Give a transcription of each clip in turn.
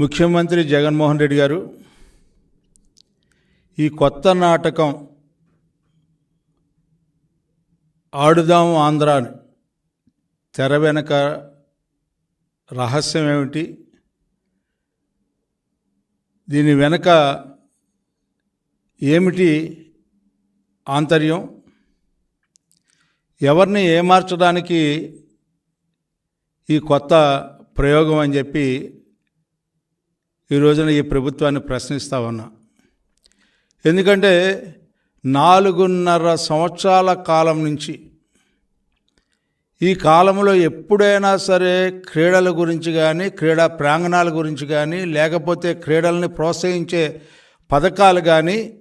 ముఖ్యమంత్రి జగన్మోహన్ రెడ్డి గారు ఈ కొత్త నాటకం ఆడుదాం ఆంధ్ర తెర వెనక రహస్యం ఏమిటి? దీని వెనక ఏమిటి ఆంతర్యం? ఎవరిని ఏమార్చడానికి ఈ కొత్త ప్రయోగం అని చెప్పి ఈ రోజున ఈ ప్రభుత్వాన్ని ప్రశ్నిస్తా ఉన్నా. ఎందుకంటే నాలుగున్నర సంవత్సరాల కాలం నుంచి ఈ కాలంలో ఎప్పుడైనా సరే క్రీడల గురించి కానీ క్రీడా ప్రాంగణాల గురించి కానీ లేకపోతే క్రీడల్ని ప్రోత్సహించే పథకాలు కానీ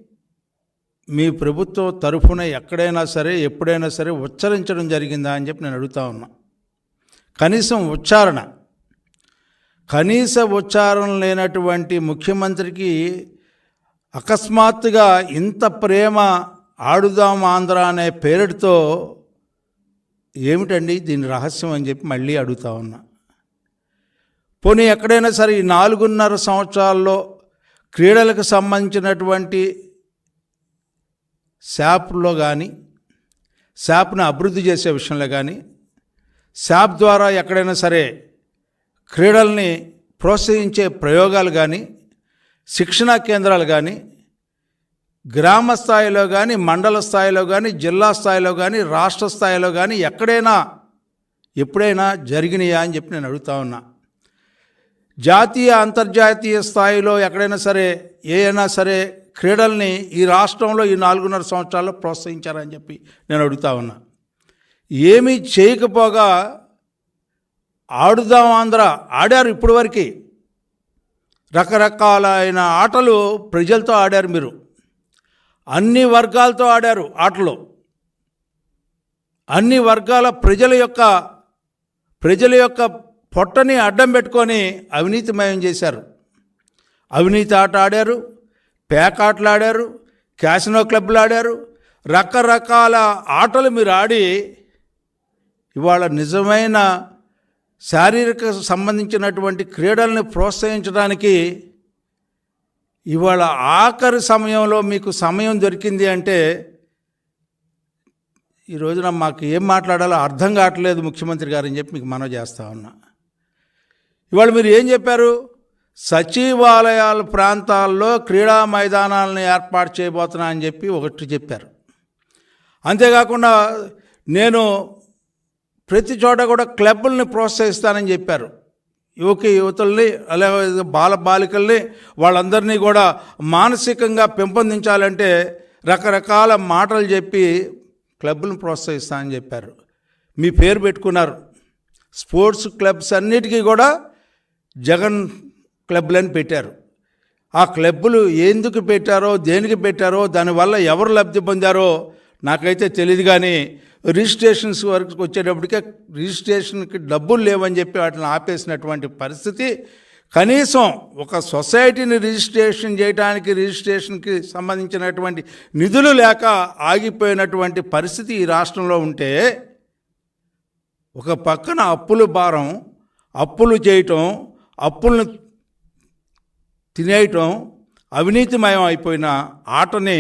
మీ ప్రభుత్వం తరఫున ఎక్కడైనా సరే ఎప్పుడైనా సరే ఉచ్చరించడం జరిగిందా అని చెప్పి నేను అడుగుతా ఉన్నా. కనీసం ఉచ్చారణ కనీస ఉచ్చారణ లేనటువంటి ముఖ్యమంత్రికి అకస్మాత్తుగా ఇంత ప్రేమ ఆడుదాం ఆంధ్ర అనే పేరుతో ఏమిటండి దీని రహస్యం అని చెప్పి మళ్ళీ అడుగుతా ఉన్నా. పోనీ ఎక్కడైనా సరే ఈ నాలుగున్నర సంవత్సరాల్లో క్రీడలకు సంబంధించినటువంటి శాప్లో కానీ శాప్ను అభివృద్ధి చేసే విషయంలో కానీ శాప్ ద్వారా ఎక్కడైనా సరే క్రీడల్ని ప్రోత్సహించే ప్రయోగాలు కానీ శిక్షణా కేంద్రాలు కానీ గ్రామ స్థాయిలో కానీ మండల స్థాయిలో కానీ జిల్లా స్థాయిలో కానీ రాష్ట్ర స్థాయిలో కానీ ఎక్కడైనా ఎప్పుడైనా జరిగినాయా అని చెప్పి నేను అడుగుతా ఉన్నా. జాతీయ అంతర్జాతీయ స్థాయిలో ఎక్కడైనా సరే ఏ సరే క్రీడల్ని ఈ రాష్ట్రంలో ఈ నాలుగున్నర సంవత్సరాల్లో ప్రోత్సహించారని చెప్పి నేను అడుగుతా ఉన్నా. ఏమీ చేయకపోగా ఆడుదాం ఆంధ్ర. ఆడారు ఇప్పటి వరకు రకరకాలైన ఆటలు ప్రజలతో ఆడారు మీరు. అన్ని వర్గాలతో ఆడారు ఆటలు. అన్ని వర్గాల ప్రజల యొక్క ప్రజల యొక్క పొట్టని అడ్డం పెట్టుకొని అవినీతిమయం చేశారు. అవినీతి ఆట ఆడారు పేకాటలు ఆడారు క్యాసినో క్లబ్లు ఆడారు. రకరకాల ఆటలు మీరు ఆడి ఇవాళ నిజమైన శారీరక సంబంధించినటువంటి క్రీడల్ని ప్రోత్సహించడానికి ఇవాళ ఆఖరి సమయంలో మీకు సమయం దొరికింది అంటే ఈ రోజున మాకు ఏం మాట్లాడాలో అర్థం కావట్లేదు ముఖ్యమంత్రి గారు అని చెప్పి మీకు మనవి చేస్తా ఉన్నా. ఇవాళ మీరు ఏం చెప్పారు? సచివాలయాల ప్రాంతాల్లో క్రీడా మైదానాలను ఏర్పాటు చేయబోతున్నా అని చెప్పి ఒకటి చెప్పారు. అంతేకాకుండా నేను ప్రతి చోట కూడా క్లబ్బుల్ని ప్రోత్సహిస్తానని చెప్పారు. యువక యువతుల్ని అలాగే బాల బాలికల్ని వాళ్ళందరినీ కూడా మానసికంగా పెంపొందించాలంటే రకరకాల మాటలు చెప్పి క్లబ్బులను ప్రోత్సహిస్తానని చెప్పారు. మీ పేరు పెట్టుకున్నారు. స్పోర్ట్స్ క్లబ్స్ అన్నిటికీ కూడా జగన్ క్లబ్లని పెట్టారు. ఆ క్లబ్బులు ఎందుకు పెట్టారో దేనికి పెట్టారో దానివల్ల ఎవరు లబ్ధి పొందారో నాకైతే తెలియదు కానీ రిజిస్ట్రేషన్స్ వరకు వచ్చేటప్పటికే రిజిస్ట్రేషన్కి డబ్బులు లేవని చెప్పి వాటిని ఆపేసినటువంటి పరిస్థితి. కనీసం ఒక సొసైటీని రిజిస్ట్రేషన్ చేయడానికి రిజిస్ట్రేషన్కి సంబంధించినటువంటి నిధులు లేక ఆగిపోయినటువంటి పరిస్థితి ఈ రాష్ట్రంలో ఉంటే ఒక పక్కన అప్పుల భారం అప్పులు చేయటం అప్పులను తినేయటం అవినీతిమయం అయిపోయిన ఆటని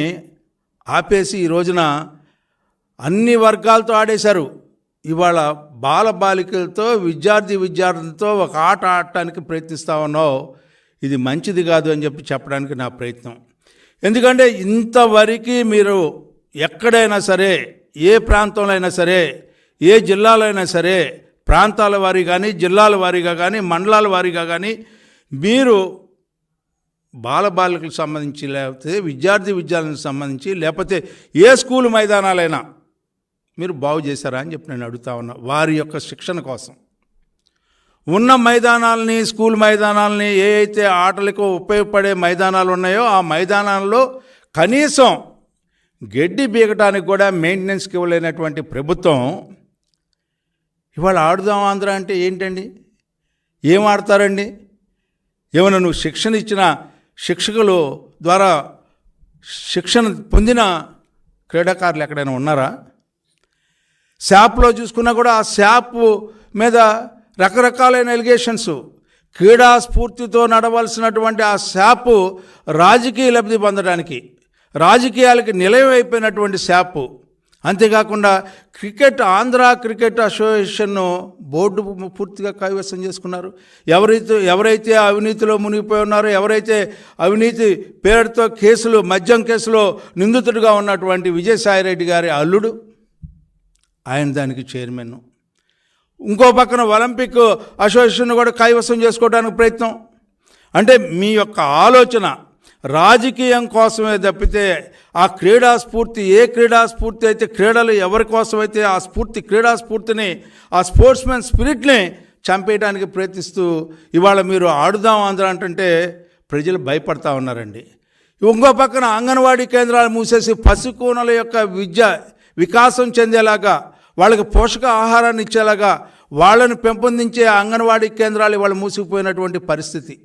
ఆపేసి ఈ రోజున అన్ని వర్గాలతో ఆడేశారు. ఇవాళ బాలబాలికలతో విద్యార్థి విద్యార్థులతో ఒక ఆట ఆడటానికి ప్రయత్నిస్తా ఉన్నావు. ఇది మంచిది కాదు అని చెప్పి చెప్పడానికి నా ప్రయత్నం. ఎందుకంటే ఇంతవరకు మీరు ఎక్కడైనా సరే ఏ ప్రాంతంలో అయినా సరే ఏ జిల్లాలో అయినా సరే ప్రాంతాల వారీ కానీ జిల్లాల వారీగా కానీ మండలాల వారీగా కానీ మీరు బాలబాలికలకు సంబంధించి లేకపోతే విద్యార్థి విద్యార్థులకు సంబంధించి లేకపోతే ఏ స్కూల్ మైదానాలైనా మీరు బాగు చేశారా అని చెప్పి నేను అడుగుతా ఉన్నా. వారి యొక్క శిక్షణ కోసం. ఉన్న మైదానాలని స్కూల్ మైదానాలని ఏ అయితే ఆటలకు ఉపయోగపడే మైదానాలు ఉన్నాయో ఆ మైదానాల్లో కనీసం గడ్డి బీగటానికి కూడా మెయింటెనెన్స్కి ఇవ్వలేనటువంటి ప్రభుత్వం ఇవాళ ఆడుదాం ఆంధ్ర అంటే ఏంటండి? ఏం ఆడతారండి? ఏమైనా నువ్వు శిక్షణ ఇచ్చిన శిక్షకులు ద్వారా శిక్షణ పొందిన క్రీడాకారులు ఎక్కడైనా ఉన్నారా? శాప్లో చూసుకున్నా కూడా ఆ శాప్ మీద రకరకాలైన ఎలిగేషన్స్. క్రీడా స్ఫూర్తితో నడవలసినటువంటి ఆ శాపు రాజకీయ లబ్ధి పొందడానికి రాజకీయాలకి నిలయం అయిపోయినటువంటి శాపు. అంతేకాకుండా క్రికెట్ ఆంధ్ర క్రికెట్ అసోసియేషన్ను బోర్డు పూర్తిగా కైవసం చేసుకున్నారు. ఎవరైతే ఎవరైతే అవినీతిలో మునిగిపోయి ఉన్నారో ఎవరైతే అవినీతి పేరుతో కేసులు మద్యం కేసులో నిందితుడిగా ఉన్నటువంటి విజయసాయిరెడ్డి గారి అల్లుడు ఆయన దానికి చైర్మన్. ఇంకో పక్కన ఒలింపిక్ అసోసియేషన్ కూడా కైవసం చేసుకోవడానికి ప్రయత్నం. అంటే మీ యొక్క ఆలోచన రాజకీయం కోసమే తప్పితే ఆ క్రీడా స్ఫూర్తి ఏ క్రీడా స్ఫూర్తి అయితే క్రీడలు ఎవరి కోసమైతే ఆ స్ఫూర్తి క్రీడా స్ఫూర్తిని ఆ స్పోర్ట్స్మెన్ స్పిరిట్ని చంపేయడానికి ప్రయత్నిస్తూ ఇవాళ మీరు ఆడుదాం ఆంధ్ర అంటుంటే ప్రజలు భయపడతా ఉన్నారండి. ఇంకో పక్కన అంగన్వాడీ కేంద్రాలు మూసేసి పసికూనల యొక్క విద్య వికాసం చెందేలాగా వాళ్ళకి పోషక ఆహారాన్ని ఇచ్చేలాగా వాళ్ళని పెంపొందించే అంగన్వాడీ కేంద్రాలు ఇవాళ మూసుకుపోయినటువంటి పరిస్థితి.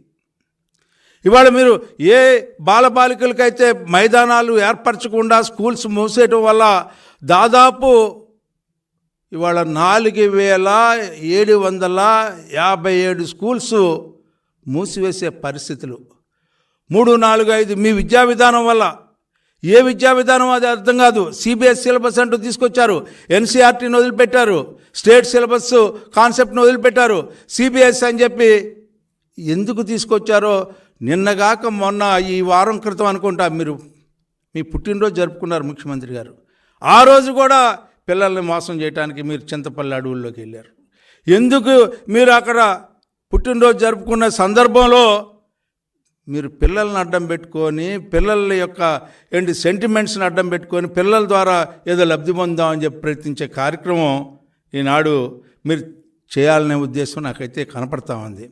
ఇవాళ మీరు ఏ బాలబాలికలకైతే మైదానాలు ఏర్పరచకుండా స్కూల్స్ మూసేయటం వల్ల దాదాపు ఇవాళ నాలుగు వేల ఏడు వందల యాభై ఏడు స్కూల్స్ మూసివేసే పరిస్థితులు. మూడు నాలుగు ఐదు మీ విద్యా విధానం వల్ల ఏ విద్యా విధానం అది అర్థం కాదు. సిబిఎస్ సిలబస్ అంటూ తీసుకొచ్చారు. ఎన్సీఆర్టీని వదిలిపెట్టారు. స్టేట్ సిలబస్ కాన్సెప్ట్ని వదిలిపెట్టారు. సిబిఎస్ అని చెప్పి ఎందుకు తీసుకొచ్చారో నిన్నగాక మొన్న ఈ వారం క్రితం అనుకుంటా మీరు మీ పుట్టినరోజు జరుపుకున్నారు ముఖ్యమంత్రి గారు. ఆ రోజు కూడా పిల్లల్ని మోసం చేయడానికి మీరు చింతపల్లి అడవుల్లోకి వెళ్ళారు. ఎందుకు మీరు అక్కడ పుట్టినరోజు జరుపుకున్న సందర్భంలో మీరు పిల్లల్ని అడ్డం పెట్టుకొని పిల్లల యొక్క ఏంటి సెంటిమెంట్స్ని అడ్డం పెట్టుకొని పిల్లల ద్వారా ఏదో లబ్ధి పొందామని చెప్పి ప్రయత్నించే కార్యక్రమం ఈనాడు మీరు చేయాలనే ఉద్దేశం నాకైతే కనపడతా ఉంది.